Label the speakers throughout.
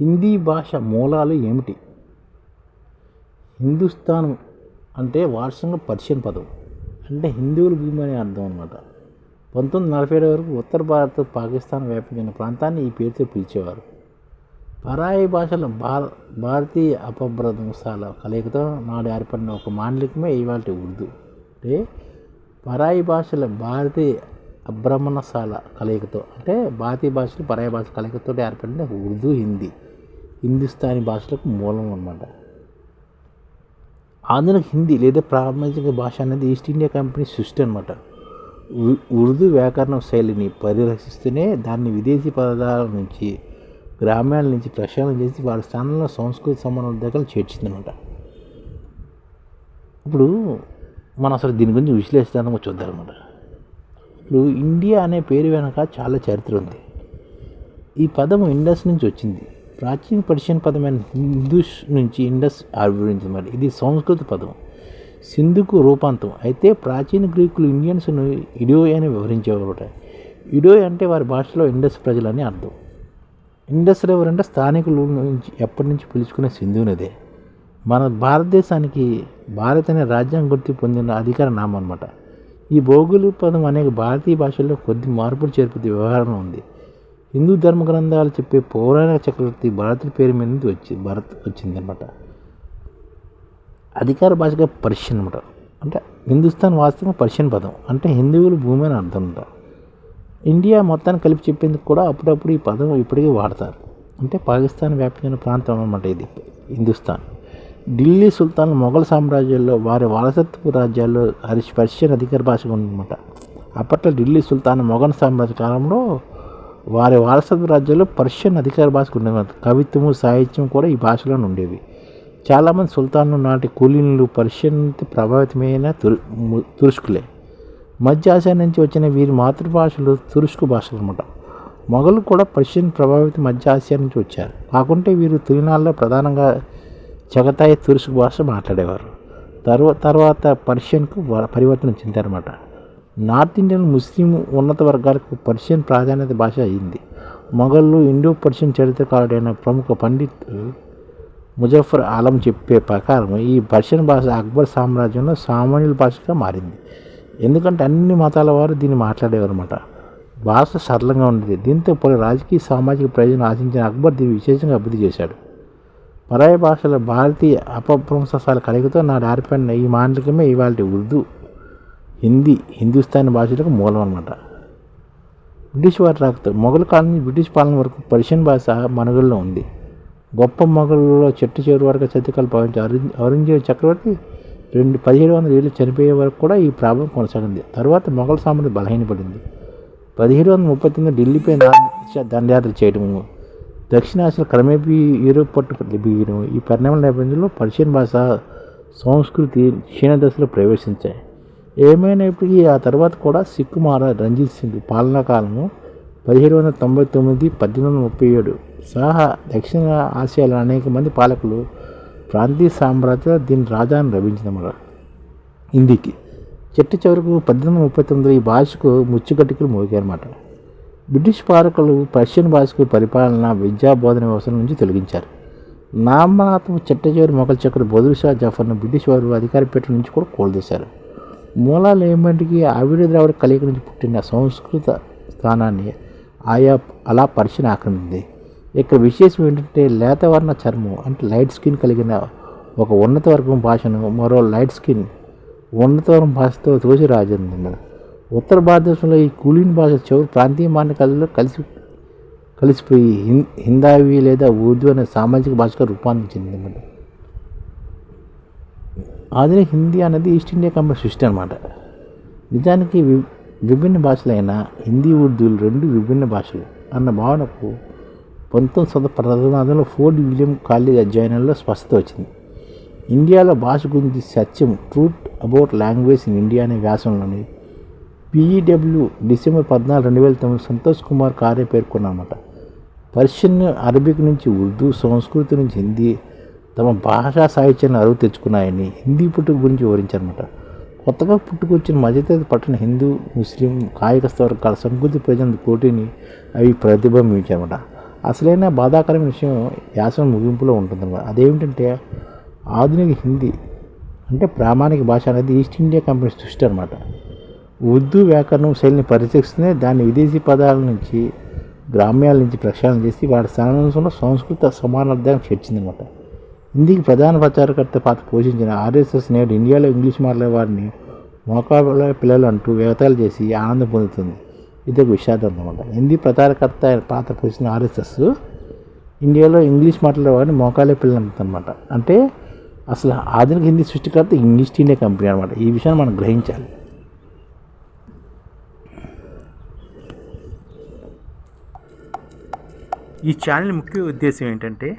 Speaker 1: హిందీ భాష మూలాలు ఏమిటి? హిందుస్థాన్ అంటే వార్షంగా పర్షియన్ పదం. అంటే హిందువుల భూమి అనే అర్థం అనమాట పంతొమ్మిది నలభై ఏడు వరకు ఉత్తర భారత్ పాకిస్తాన్ వ్యాపించిన ప్రాంతాన్ని ఈ పేరుతో పిలిచేవారు. పరాయి భాషల భార భారతీయ అపభ్రంశాల కలయికతో నాడు ఏర్పడిన ఒక మాండలికమే ఇవాళ ఉర్దూ. అంటే పరాయి భాషల భారతీయ అభ్రమణశాల కలయికతో అంటే భారతీయ భాషలు పరాయి భాష కలయికతో ఏర్పడిన ఉర్దూ హిందీ. హిందుస్థానీ భాషలకు మూలం అనమాట ఆధునిక హిందీ లేదా ప్రామాణిక భాష అనేది ఈస్ట్ ఇండియా కంపెనీ సృష్టి అనమాట ఉర్దూ వ్యాకరణ శైలిని పరిరక్షిస్తూనే దాన్ని విదేశీ పదాల నుంచి గ్రామాల నుంచి ప్రక్షాళన చేసి వారి స్థానంలో సంస్కృతి సంబంధాలు చేర్చిందనమాట ఇప్పుడు మనం అసలు దీని గురించి విశ్లేషించడానికి చూద్దాం అనమాట ఇప్పుడు ఇండియా అనే పేరు వెనక చాలా చరిత్ర ఉంది. ఈ పదం ఇండస్ నుంచి వచ్చింది. ప్రాచీన పర్షియన్ పదమైన హిందూస్ నుంచి ఇండస్ ఆవిర్భవించింది. ఇది సంస్కృత పదం. సింధుకు రూపాంతం అయితే ప్రాచీన గ్రీకులు ఇండియన్స్ను ఇడోయ్ అని వివరించేవారట. ఇడోయ్ అంటే వారి భాషలో ఇండస్ ప్రజలని అర్థం. ఇండస్ రివర్ అంటే స్థానికుల నుంచి ఎప్పటి నుంచి పిలుచుకునే సింధు నదే మన భారతదేశానికి భారత్ అనే రాజ్యాంగ గుర్తి పొందిన అధికార నామం అనమాట ఈ భౌగోళిక పదం అనేక భారతీయ భాషల్లో కొద్ది మార్పులు చేర్పుతూ వ్యవహారం ఉంది. హిందూ ధర్మ గ్రంథాలు చెప్పే పౌరాణిక చక్రవర్తి భరతుడి పేరు మీద నుంచి వచ్చి భరత్ వచ్చిందనమాట అధికార భాషగా పర్షియన్ అనమాట అంటే హిందుస్థాన్ వాస్తవంగా పర్షియన్ పదం. అంటే హిందువులు భూమి అని అర్థం అనమాట ఇండియా మొత్తాన్ని కలిపి చెప్పేందుకు కూడా అప్పుడప్పుడు ఈ పదం ఇప్పటికీ వాడతారు. అంటే పాకిస్తాన్ వ్యాపించిన ప్రాంతం అనమాట ఇది హిందుస్థాన్. ఢిల్లీ సుల్తాన్ మొఘల్ సామ్రాజ్యాల్లో వారి వారసత్వ రాజ్యాల్లో హరిష్ పర్షియన్ అధికార భాషగా ఉందన్నమాట. అప్పట్లో ఢిల్లీ సుల్తాన్ మొఘల్ సామ్రాజ్య కాలంలో వారి వారసత్వ రాజ్యాల్లో పర్షియన్ అధికార భాషకు ఉండేది కవిత్వము సాహిత్యం కూడా ఈ భాషలోనే ఉండేవి. చాలామంది సుల్తాన్లు నాటి కూలీలు పర్షియన్ ప్రభావితమైన తుర్ తురుష్కులే. మధ్య ఆసియా నుంచి వచ్చిన వీరి మాతృభాషలు తురుష్కు భాషలు అనమాట మొఘలు కూడా పర్షియన్ ప్రభావిత మధ్య ఆసియా నుంచి వచ్చారు. కాకుంటే వీరు తొలినాళ్ళలో ప్రధానంగా చగతాయి తురుష్కు భాష మాట్లాడేవారు. తర్వాత తర్వాత పర్షియన్కు పరివర్తన చెందారన్నమాట. నార్త్ ఇండియన్ ముస్లిం ఉన్నత వర్గాలకు పర్షియన్ ప్రాధాన్యత భాష అయింది. మొఘళ్ళు ఇండో పర్షియన్ చరిత్రకారుడైన ప్రముఖ పండిత్ ముజఫర్ ఆలం చెప్పే ప్రకారం ఈ పర్షియన్ భాష అక్బర్ సామ్రాజ్యంలో సామాన్యుల భాషగా మారింది. ఎందుకంటే అన్ని మతాల వారు దీన్ని మాట్లాడేవారు అనమాట భాష సరళంగా ఉండేది. దీంతో పలు రాజకీయ సామాజిక ప్రయోజనం ఆశించిన అక్బర్ దీన్ని విశేషంగా అభివృద్ధి చేశాడు. పరాయ భాషల భారతీయ అపభ్రంశాల కలయికతో నాడు ఏర్పడిన ఈ మాండలికమే ఇవాళ ఉర్దూ హిందీ హిందుస్థానీ భాషలకు మూలం అనమాట బ్రిటిష్ వారి రాకతో మొఘల్ కాలం నుంచి బ్రిటిష్ పాలన వరకు పర్షియన్ భాష మనుగడలో ఉంది. గొప్ప మొఘల్లో చెట్టు చివరి వరకు చతికలు భావించే ఔరంగజేబు చక్రవర్తి రెండు పదిహేడు వందల ఏళ్ళు చనిపోయే వరకు కూడా ఈ ప్రాబ్లం కొనసాగింది. తర్వాత మొఘల్ సామ్రాజ్యం బలహీనపడింది. పదిహేడు వందల ముప్పై తొమ్మిది ఢిల్లీపై దండయాత్ర చేయడము దక్షిణాసియా క్రమేపీ యూరోప్ పట్టు బిగియడం ఈ పరిణామాల నేపథ్యంలో పర్షియన్ భాష సంస్కృతి క్షీణ దశలో ప్రవేశించాయి. ఏమైనప్పటికీ ఆ తర్వాత కూడా సిక్కు మహారాజ్ రంజిత్ సింగ్ పాలనా కాలము పదిహేడు వందల తొంభై తొమ్మిది పద్దెనిమిది వందల ముప్పై ఏడు సహా దక్షిణ ఆసియాలో అనేక మంది పాలకులు ప్రాంతీయ సామ్రాజ్య దీని రాజాను లభించిందన్నమాట హిందీకి చెట్టు చివరకు పద్దెనిమిది ముప్పై తొమ్మిదిలో ఈ భాషకు ముచ్చుగట్టుకులు మోగారన్నమాట బ్రిటిష్ పాలకులు పర్షియన్ భాషకు పరిపాలన విద్యా బోధన వ్యవస్థ నుంచి తొలగించారు. నామనాథం చెట్ట చివరి మొఘల్ చక్ర బదురుషా జఫర్ను బ్రిటిష్ వారు అధికార పీఠం నుంచి కూడా కోల్దేశారు. మూలాలు ఏమంటికి ఆవిడ ద్రావిడ కలిక నుంచి పుట్టిన సంస్కృత స్థానాన్ని ఆయా అలా పరిచయం ఆక్రమింది ఇక్కడ విశేషం ఏంటంటే లేతవర్ణ చర్మం అంటే లైట్ స్కిన్ కలిగిన ఒక ఉన్నత వర్గం భాషను మరో లైట్ స్కిన్ ఉన్నత వర్గం భాషతో తోసి రాజంది ఉత్తర భారతదేశంలో ఈ కూలీన్ భాష చివరి ప్రాంతీయ మాన్యకాలలో కలిసి కలిసిపోయి హిందావి లేదా ఉర్దూ అనే సామాజిక భాషగా రూపొందించింది అన్నమాట ఆధునిక హిందీ అనేది ఈస్ట్ ఇండియా కంపెనీ సృష్టి అనమాట నిజానికి వి విభిన్న భాషలైన హిందీ ఉర్దూలు రెండు విభిన్న భాషలు అన్న భావనకు పంతొమ్మిది వందల పదహారులో ఫోర్డ్ విలియం కాలేజ్ అధ్యయనంలో స్పష్టత వచ్చింది. ఇండియాలో భాష గురించి సత్యం truth about language in India అనే వ్యాసంలోని పిఈడబ్ల్యూ డిసెంబర్ పద్నాలుగు రెండు వేల తొమ్మిది సంతోష్ కుమార్ కార్య పేర్కొన్నమాట పర్షియన్ అరబిక్ నుంచి ఉర్దూ సంస్కృతి నుంచి హిందీ తమ భాషా సాహిత్యాన్ని అరువు తెచ్చుకున్నాయని హిందీ పుట్టుక గురించి వివరించారన్నమాట. కొత్తగా పుట్టుకొచ్చిన మధ్యతరగతి పట్టణ హిందూ ముస్లిం కాయకస్థ వర్గాల సంస్కృతి ప్రజల పోటీని అవి ప్రతిబింబించారన్నమాట అసలైన బాధాకరమైన విషయం యాసం ముగింపులో ఉంటుందన్నమాట. అదేమిటంటే ఆధునిక హిందీ అంటే ప్రామాణిక భాష అనేది ఈస్ట్ ఇండియా కంపెనీ సృష్టి అనమాట ఉర్దూ వ్యాకరణం శైలిని పరిచయిస్తూనే దాన్ని విదేశీ పదాల నుంచి గ్రామ్యాల నుంచి ప్రక్షాళన చేసి వాటి స్థానంలో సంస్కృత సమానార్థాన్ని చేర్చిందనమాట హిందీకి ప్రధాన ప్రచారకర్త పాత్ర పోషించిన ఆర్ఎస్ఎస్ నేడు ఇండియాలో ఇంగ్లీష్ మాట్లాడే వారిని మోకాళ్ళ పిల్లలు అంటూ వ్యవతాలు చేసి ఆనందం పొందుతుంది. ఇది ఒక విషాదం అనమాట. హిందీ ప్రచారకర్త పాత్ర పోషించిన ఆర్ఎస్ఎస్ ఇండియాలో ఇంగ్లీష్ మాట్లాడే వారిని పిల్లలు అనమాట. అంటే అసలు ఆధునిక హిందీ సృష్టికర్త ఇంగ్లీష్ ఇండియా కంపెనీ అనమాట. ఈ విషయాన్ని మనం గ్రహించాలి. ఈ ఛానల్ ముఖ్య ఉద్దేశం ఏంటంటే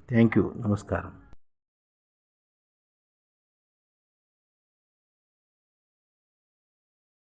Speaker 1: Thank you. నమస్కారం.